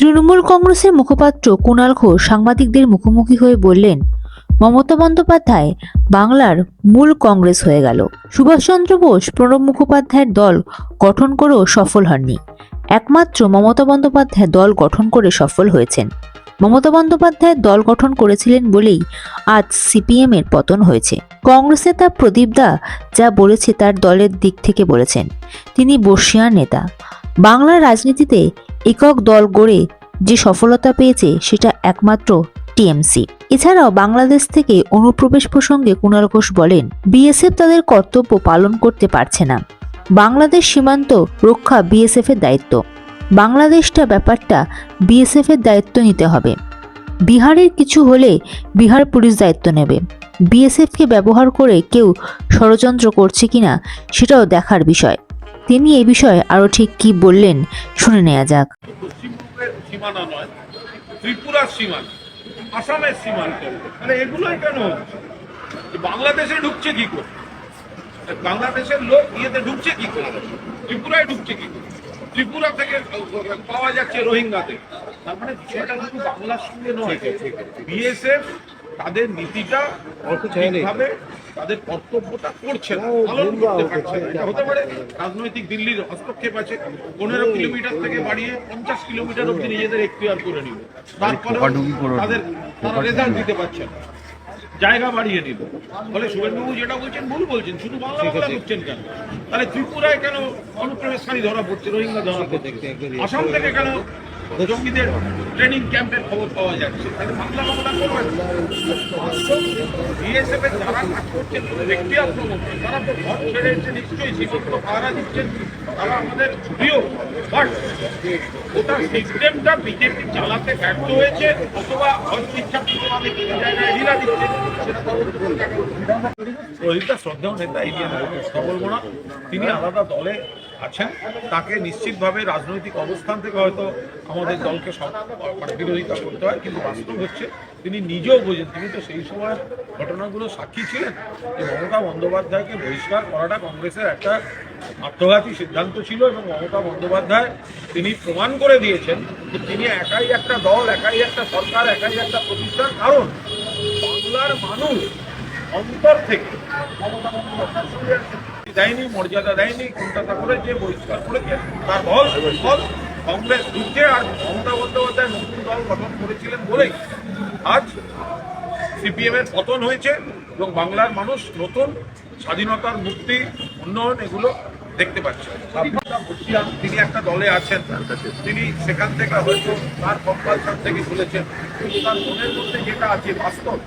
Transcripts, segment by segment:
তৃণমূল কংগ্রেসের মুখপাত্র কুণাল ঘোষ সাংবাদিকদের মুখোমুখি হয়ে বললেন, মমতা বন্দ্যোপাধ্যায় বাংলার মূল কংগ্রেস হয়ে গেল। সুভাষচন্দ্র বোস প্রণব মুখোপাধ্যায়ের দল গঠন করেও সফল হননি। একমাত্র মমতা বন্দ্যোপাধ্যায় দল গঠন করে সফল হয়েছেন। মমতা বন্দ্যোপাধ্যায় দল গঠন করেছিলেন বলেই আজ সিপিএম এর পতন হয়েছে। কংগ্রেস নেতা প্রদীপ দা যা বলেছে তার দলের দিক থেকে বলেছেন। তিনি বর্ষিয়ার নেতা। বাংলার রাজনীতিতে একক দল গড়ে যে সফলতা পেয়েছে সেটা একমাত্র টিএমসি। এছাড়াও বাংলাদেশ থেকে অনুপ্রবেশ প্রসঙ্গে কুণাল ঘোষ বলেন, বিএসএফ তাদের কর্তব্য পালন করতে পারছে না। বাংলাদেশ সীমান্ত রক্ষা বিএসএফ এর দায়িত্ব। বাংলাদেশটা ব্যাপারটা বিএসএফ এর দায়িত্ব নিতে হবে। বিহারের কিছু হলে বিহার পুলিশ দায়িত্ব নেবে। বিএসএফকে ব্যবহার করে কেউ ষড়যন্ত্র করছে কিনা সেটাও দেখার বিষয়। তিনি এ বিষয়ে আরও ঠিক কি বললেন শুনে নেওয়া যাক। পশ্চিমবঙ্গের সীমানা নয় ত্রিপুরার সীমানা আসামের সীমান্ত মানে এগুলোই কেন হচ্ছে? যে বাংলাদেশে ঢুকছে কি করে? বাংলাদেশের লোক ইয়েতে ঢুকছে কি করে? ত্রিপুরায় ঢুকছে কি করে? ত্রিপুরা থেকে পাওয়া যাচ্ছে রোহিঙ্গাতে তার মানে বিষয়টা কিন্তু বাংলার সঙ্গে নয় বিএসএফ তাদের নীতিটা অর্থ ঠিকভাবে তাদের কর্তব্যটা করছে না পালন করতে পারছে না। এটা হতে পারে রাজনৈতিক দিল্লির হস্তক্ষেপ আছে পনেরো কিলোমিটার থেকে বাড়িয়ে পঞ্চাশ কিলোমিটার অব্দি নিজেদের এখতিয়ার করে নিল তারপরে তাদের তারা রেজাল্ট দিতে পারছে না। জায়গা বাড়িয়ে নিল ফলে শুভেন্দুবাবু যেটা বলছেন ভুল বলছেন। শুধু বাংলা বাংলা বুঝছেন কেন? তাহলে ত্রিপুরায় কেন অনুপ্রবেশকারী ধরা পড়ছে রোহিঙ্গা ধরা পড়ছে? আসাম থেকে কেন জঙ্গিদের ট্রেনিং ক্যাম্পের খবর পাওয়া যাচ্ছে। তাহলে বাংলা বাংলা করবেন বিএসএফ এর যারা কাজ করছেন ব্যক্তি আক্রমণ তারা তো ঘর ছেড়ে এসে নিশ্চয়ই সীমান্ত পাহারা দিচ্ছেন। তারা আমাদের প্রিয় বাট ওটা সিস্টেমটা বিজেপি চালাতে ব্যর্থ হয়েছে, অথবা হয়তো ইচ্ছাকৃতভাবে কিছু জায়গায় দিচ্ছে। রোহিতদা শ্রদ্ধেয় নেতা কথা বলব না। তিনি আলাদা দলে আছেন। তাকে নিশ্চিতভাবে রাজনৈতিক অবস্থান থেকে হয়তো আমাদের দলকে মানে বিরোধিতা করতে হয়, কিন্তু বাস্তব হচ্ছে তিনি নিজেও বোঝেন। তিনি তো সেই সময় ঘটনাগুলো সাক্ষী ছিলেন যে মমতা বন্দ্যোপাধ্যায়কে বহিষ্কার করাটা কংগ্রেসের একটা আত্মঘাতী সিদ্ধান্ত ছিল এবং মমতা বন্দ্যোপাধ্যায় তিনি প্রমাণ করে দিয়েছেন যে তিনি একাই একটা দল, একাই একটা সরকার, একাই একটা প্রতিষ্ঠান। কারণ বাংলার মানুষ অন্তর থেকে দেয়নি, মর্যাদা দেয়নি কলকাতা করে যে বহিষ্কার করেছে, তার বল ফল কংগ্রেস ঢুকছে আর মমতা বন্দ্যোপাধ্যায় নতুন দল গঠন করেছিলেন বলেই আজ সিপিএম এর পতন হয়েছে এবং বাংলার মানুষ নতুন স্বাধীনতার মুক্তি, উন্নয়ন, এগুলো দেখতে পাচ্ছে। বলছিলাম, তিনি একটা দলে আছেন তিনি সেখান থেকে হয়তো তার কম্পালসার থেকে খুলেছেন কিন্তু তার মনের মধ্যে যেটা আছে বাস্তব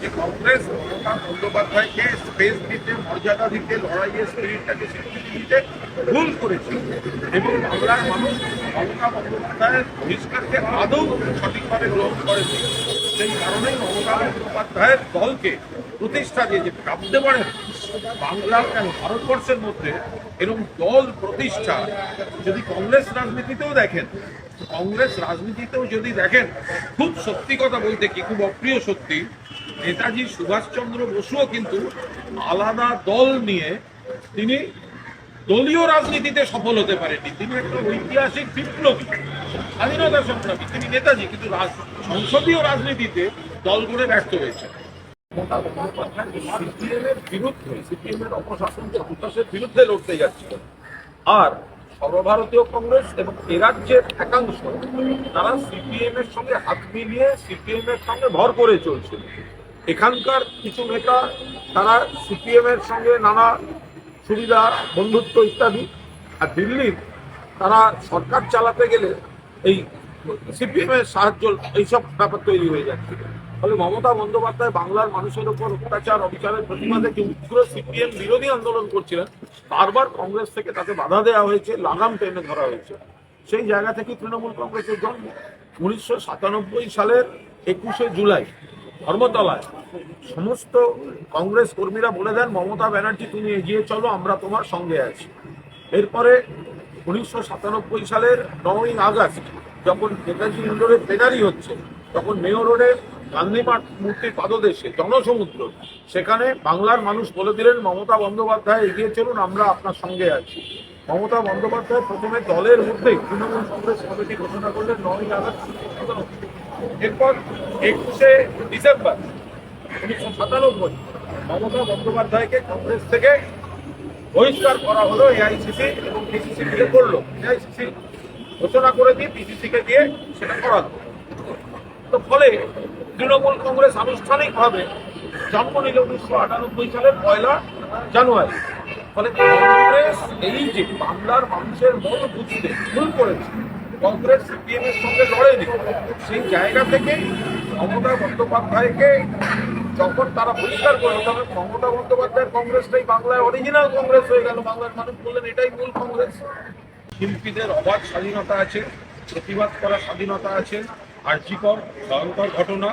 যে কংগ্রেস মমতা বন্দ্যোপাধ্যায়কে স্পেস দিতে মর্যাদা দিতে লড়াইয়ের স্পিরিটটাকে স্বীকৃতি দিতে ভুল করেছে। এবং বাংলার মানুষ মমতা বন্দ্যোপাধ্যায়ের বহিষ্কারকে আদৌ সঠিকভাবে গ্রহণ করেছে সেই কারণেই মমতা বন্দ্যোপাধ্যায়ের দলকে প্রতিষ্ঠা দিয়ে যে ভাবতে পারেন বাংলার কেন ভারতবর্ষের মধ্যে এরকম দল প্রতিষ্ঠা যদি কংগ্রেস রাজনীতিতেও দেখেন, কংগ্রেস রাজনীতিতেও যদি দেখেন, খুব সত্যি কথা বলতে কি, খুব অপ্রিয় সত্যি, নেতাজি সুভাষচন্দ্র বসুও কিন্তু আলাদা দল নিয়ে তিনি দলীয় রাজনীতিতে সফল হতে পারেননি। তিনি একটা ঐতিহাসিক বিপ্লবী, স্বাধীনতা সংগ্রামী। তিনি নেতাজি, কিন্তু সংসদীয় রাজনীতিতে দল করে ব্যর্থ হয়েছে সিপিএম এর বিরুদ্ধে সিপিএম এর অপশাসন সন্ত্রাসের বিরুদ্ধে লড়তে যাচ্ছিল আর সর্বভারতীয় কংগ্রেস এবং এ রাজ্যের একাংশ তারা সিপিএম এর সঙ্গে হাত মিলিয়ে সিপিএম এর সঙ্গে ভর করে চলছিল এখানকার কিছু নেতা তারা সিপিএম এর সঙ্গে নানা সুবিধা বন্ধুত্ব ইত্যাদি আর দিল্লির তারা সরকার চালাতে গেলে এই সিপিএম এর সাহায্য, এইসব ব্যাপার তৈরি হয়ে যাচ্ছে। ফলে মমতা বন্দ্যোপাধ্যায় বাংলার মানুষের উপর অত্যাচার, অবিচারের প্রতিবাদে যে উগ্র সিপিএম বিরোধী আন্দোলন করছিলেন, বারবার কংগ্রেস থেকে তাকে বাধা দেওয়া হয়েছে, লাগাম টেনে ধরা হয়েছে। সেই জায়গা থেকে তৃণমূল কংগ্রেসের জন্ম। উনিশশো সাতানব্বই সালের একুশে জুলাই, ধর্মতলায়। সমস্ত কংগ্রেস কর্মীরা বলে দেন, মমতা ব্যানার্জি, তুমি এগিয়ে চলো, আমরা তোমার সঙ্গে আছি। এরপরে উনিশশো সাতানব্বই সালের নয়ই আগস্ট, যখন নেতাজি ইন্ডোরে প্লেনারি হচ্ছে, তখন মেয়র রোডে গান্ধী মাঠ মূর্তির পাদদেশে, জনসমুদ্র, সেখানে বাংলার মানুষ বলে দিলেন, মমতা বন্দ্যোপাধ্যায় এগিয়ে চলুন, আমরা আপনার সঙ্গে আছি। মমতা বন্দ্যোপাধ্যায় প্রথমে দলের মধ্যে তৃণমূল কংগ্রেস কমিটি ঘোষণা করলেন, নয় আগস্ট এরপর একুশে ডিসেম্বর উনিশশো সাতানব্বই মমতা বন্দ্যোপাধ্যায়কে কংগ্রেস থেকে বহিষ্কার করা হলো এআইসিসি এবং পিসিসি মিলে করল। এআইসিসি ঘোষণা করে দিয়ে পিসিসিকে দিয়ে সেটা করালো। তো ফলে তৃণমূল কংগ্রেস আনুষ্ঠানিকভাবে জন্ম নিল উনিশশো আটানব্বই সালের পয়লা জানুয়ারি। ফলে কংগ্রেস এই যে বাংলার মানুষের মন বুঝতে ভুল করেছে, কংগ্রেস সিপিএম এর সঙ্গে লড়েনি, সেই জায়গা থেকে মমতা বন্দ্যোপাধ্যায়কে যখন তারা পরিষ্কার করল তখন মমতা বন্দ্যোপাধ্যায়ের কংগ্রেসটাই বাংলায় অরিজিনাল কংগ্রেস হয়ে গেল। বাংলার মানুষ বললেন, এটাই মূল কংগ্রেস। শিল্পীদের অবাধ স্বাধীনতা আছে, প্রতিবাদ করার স্বাধীনতা আছে। আর্যিকর ভয়ঙ্কর ঘটনা।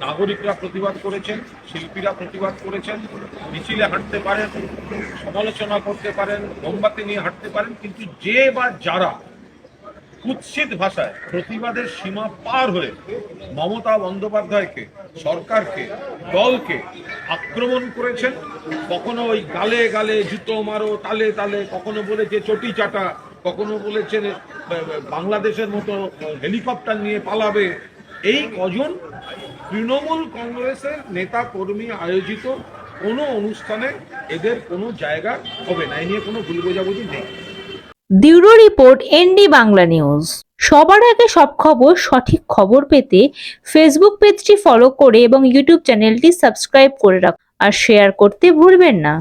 নাগরিকরা প্রতিবাদ করেছেন, শিল্পীরা প্রতিবাদ করেছেন। মিছিলে হাঁটতে পারেন, সমালোচনা করতে পারেন, মোমবাতি নিয়ে হাঁটতে পারেন, কিন্তু যে বা যারা কুৎসিত ভাষায় প্রতিবাদের সীমা পার হয়ে মমতা বন্দ্যোপাধ্যায়কে, সরকারকে, দলকে আক্রমণ করেছেন, কখনো ওই গালে গালে জুতো মারো, তালে তালে, কখনো বলেছে চটি চাটা কখনো বলেছেন বাংলাদেশের মতো হেলিকপ্টার নিয়ে পালাবে। এই কজন? তৃণমূল কংগ্রেসের নেতা কর্মী আয়োজিত কোনো অনুষ্ঠানে এদের কোনো জায়গা হবে না। এই নিয়ে কোনো ভুল বোঝাবুঝি নেই। Bureau report, ND Bangla news. সবার আগে সব খবর, সঠিক খবর পেতে ফেসবুক পেজটি ফলো করে এবং ইউটিউব চ্যানেলটি সাবস্ক্রাইব করে রাখুন আর শেয়ার করতে ভুলবেন না।